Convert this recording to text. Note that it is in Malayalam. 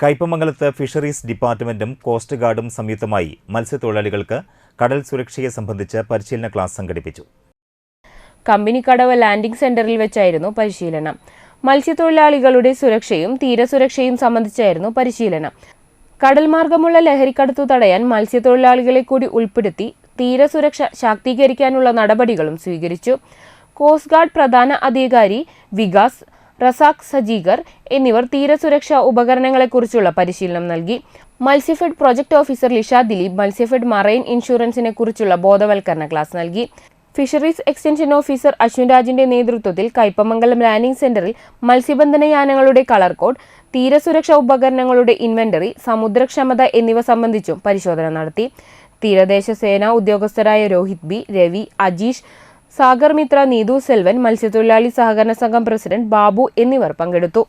കയ്പമംഗലത്ത് ഫിഷറീസ് ഡിപ്പാർട്ട്മെന്റും കോസ്റ്റ് ഗാർഡും സംയുക്തമായി മത്സ്യത്തൊഴിലാളികൾക്ക് കടൽ സുരക്ഷയെ സംബന്ധിച്ച് പരിശീലന ക്ലാസ് സംഘടിപ്പിച്ചു. കമ്പനിക്കടവ് ലാൻഡിംഗ് സെന്ററിൽ വെച്ചായിരുന്നു പരിശീലനം. മത്സ്യത്തൊഴിലാളികളുടെ സുരക്ഷയും തീരസുരക്ഷയും സംബന്ധിച്ചായിരുന്നു പരിശീലനം. കടൽ മാർഗമുള്ള ലഹരിക്കടത്തു തടയാൻ മത്സ്യത്തൊഴിലാളികളെ കൂടി ഉൾപ്പെടുത്തി തീരസുരക്ഷ ശാക്തീകരിക്കാനുള്ള നടപടികളും സ്വീകരിച്ചു. കോസ്റ്റ് ഗാർഡ് പ്രധാന അധികാരി വികാസ് റസാഖ് സജീഗർ എന്നിവർ തീരസുരക്ഷാ ഉപകരണങ്ങളെക്കുറിച്ചുള്ള പരിശീലനം നൽകി. Matsyafed project officer Lisha Dileep Matsyafed marine ഇൻഷുറൻസിനെ കുറിച്ചുള്ള ബോധവൽക്കരണ ക്ലാസ് നൽകി. ഫിഷറീസ് എക്സ്റ്റൻഷൻ ഓഫീസർ അശ്വിൻ രാജിന്റെ നേതൃത്വത്തിൽ കൈപ്പമംഗലം ലാൻഡിംഗ് സെന്ററിൽ മത്സ്യബന്ധന യാനങ്ങളുടെ കളർ കോഡ് തീരസുരക്ഷാ ഉപകരണങ്ങളുടെ ഇൻവെന്ററി സമുദ്രക്ഷമത എന്നിവ സംബന്ധിച്ചും പരിശോധന നടത്തി. തീരദേശ സേനാ ഉദ്യോഗസ്ഥരായ രോഹിത് ബി രവി അജീഷ് സാഗർ മിത്ര നീതു സെൽവൻ മത്സ്യത്തൊഴിലാളി സഹകരണ സംഘം പ്രസിഡന്റ് ബാബു എന്നിവർ പങ്കെടുത്തു.